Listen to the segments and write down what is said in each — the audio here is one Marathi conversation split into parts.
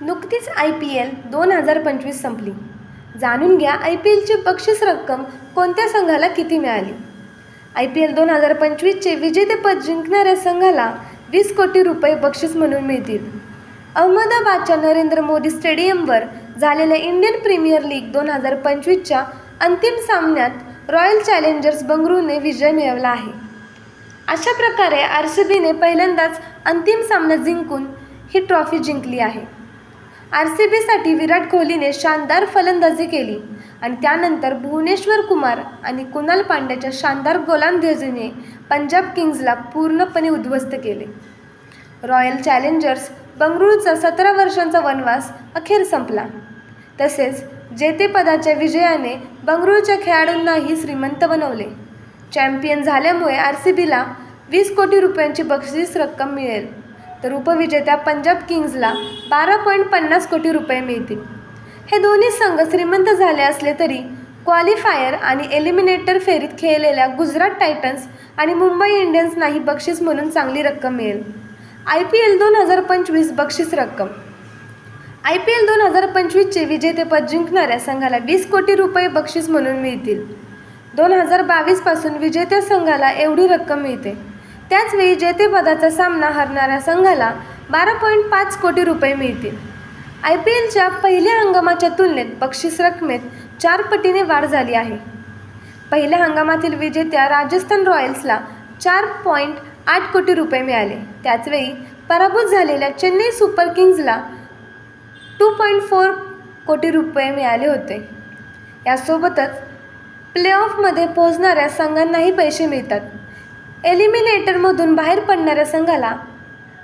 नुकतीच आय पी एल दोन हजार पंचवीस संपली. जाणून घ्या आय पी एलची बक्षीस रक्कम कोणत्या संघाला किती मिळाली? आय पी एल दोन हजार पंचवीसचे विजेतेपद जिंकणाऱ्या संघाला वीस कोटी रुपये बक्षीस म्हणून मिळतील. अहमदाबादच्या नरेंद्र मोदी स्टेडियमवर झालेल्या इंडियन प्रीमियर लीग दोन हजार पंचवीसच्या अंतिम सामन्यात रॉयल चॅलेंजर्स बंगळुरूने विजय मिळवला आहे. अशा प्रकारे आर सी बीने पहिल्यांदाच अंतिम सामना जिंकून ही ट्रॉफी जिंकली आहे. आर सी बीसाठी विराट कोहलीने शानदार फलंदाजी केली आणि त्यानंतर भुवनेश्वर कुमार आणि कुणाल पांड्याच्या शानदार गोलंदाजीने पंजाब किंग्जला पूर्णपणे उद्ध्वस्त केले. रॉयल चॅलेंजर्स बंगळुरूचा सतरा वर्षांचा वनवास अखेर संपला. तसेच जेतेपदाच्या विजयाने बंगळुरूच्या खेळाडूंनाही श्रीमंत बनवले. चॅम्पियन झाल्यामुळे आर सी बीला वीस कोटी रुपयांची बक्षीस रक्कम मिळेल. तर उपविजेत्या पंजाब किंग्जला बारा पॉईंट पन्नास कोटी रुपये मिळतील. हे दोन्ही संघ श्रीमंत झाले असले तरी क्वालिफायर आणि एलिमिनेटर फेरीत खेळलेल्या गुजरात टायटन्स आणि मुंबई इंडियन्सनाही बक्षीस म्हणून चांगली रक्कम मिळेल. आय पी एल दोन हजार पंचवीस बक्षीस रक्कम. आय पी एल दोन हजार पंचवीसचे विजेतेपद जिंकणाऱ्या संघाला वीस कोटी रुपये बक्षीस म्हणून मिळतील. दोन हजार बावीसपासून विजेत्या संघाला एवढी रक्कम मिळते. त्याचवेळी जेतेपदाचा सामना हरणाऱ्या संघाला बारा पॉईंट पाच कोटी रुपये मिळतील. आय पी एलच्या पहिल्या हंगामाच्या तुलनेत बक्षीस रकमेत चार पटीने वाढ झाली आहे. पहिल्या हंगामातील विजेत्या राजस्थान रॉयल्सला चार पॉईंट आठ कोटी रुपये मिळाले. त्याचवेळी पराभूत झालेल्या चेन्नई सुपर किंग्जला टू पॉईंट फोर कोटी रुपये मिळाले होते. यासोबतच प्लेऑफमध्ये पोहोचणाऱ्या संघांनाही पैसे मिळतात. एलिमिनेटरमधून बाहेर पडणाऱ्या संघाला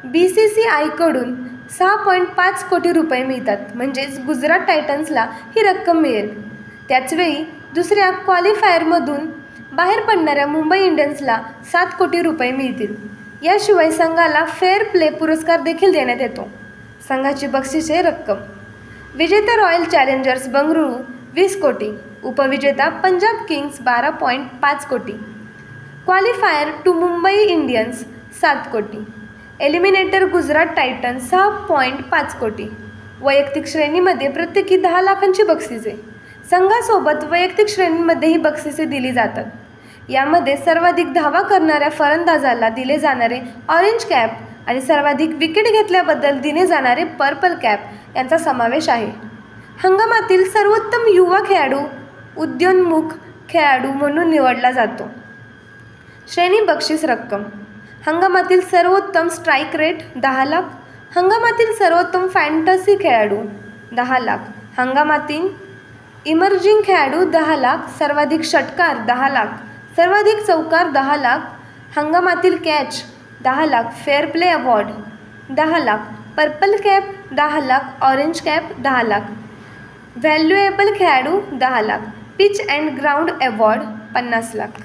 बी सी सी आयकडून सहा पॉईंट पाच कोटी रुपये मिळतात. म्हणजेच गुजरात टायटन्सला ही रक्कम मिळेल. त्याचवेळी दुसऱ्या क्वालिफायरमधून बाहेर पडणाऱ्या मुंबई इंडियन्सला सात कोटी रुपये मिळतील. याशिवाय संघाला फेअर प्ले पुरस्कार देखील देण्यात येतो. संघाची बक्षिसे रक्कम. विजेता रॉयल चॅलेंजर्स बंगळुरू वीस कोटी. उपविजेता पंजाब किंग्स बारा पॉईंट पाच कोटी. क्वालिफायर टू मुंबई इंडियन्स सात कोटी. एलिमिनेटर गुजरात टायटन्स सहा पॉईंट पाच कोटी. वैयक्तिक श्रेणीमध्ये प्रत्येकी दहा लाखांची बक्षिसे. संघासोबत वैयक्तिक श्रेणींमध्येही बक्षिसे दिली जातात. यामध्ये सर्वाधिक धावा करणाऱ्या फलंदाजाला दिले जाणारे ऑरेंज कॅप आणि सर्वाधिक विकेट घेतल्याबद्दल दिले जाणारे पर्पल कॅप यांचा समावेश आहे. हंगामातील सर्वोत्तम युवा खेळाडू उद्योन्मुख खेळाडू म्हणून निवडला जातो. श्रेणी बक्षीस रक्कम हंगामातील सर्वोत्तम स्ट्राईक रेट दहा लाख हंगामातील सर्वोत्तम फॅन्टसी खेळाडू दहा लाख हंगामातील इमर्जिंग खेळाडू दहा लाख सर्वाधिक षटकार दहा लाख सर्वाधिक चौकार दहा लाख हंगामातील कॅच दहा लाख फेअर प्ले अवॉर्ड दहा लाख पर्पल कॅप दहा लाख ऑरेंज कॅप दहा लाख व्हॅल्युएबल खेळाडू दहा lakh pitch and ground award पन्नास लाख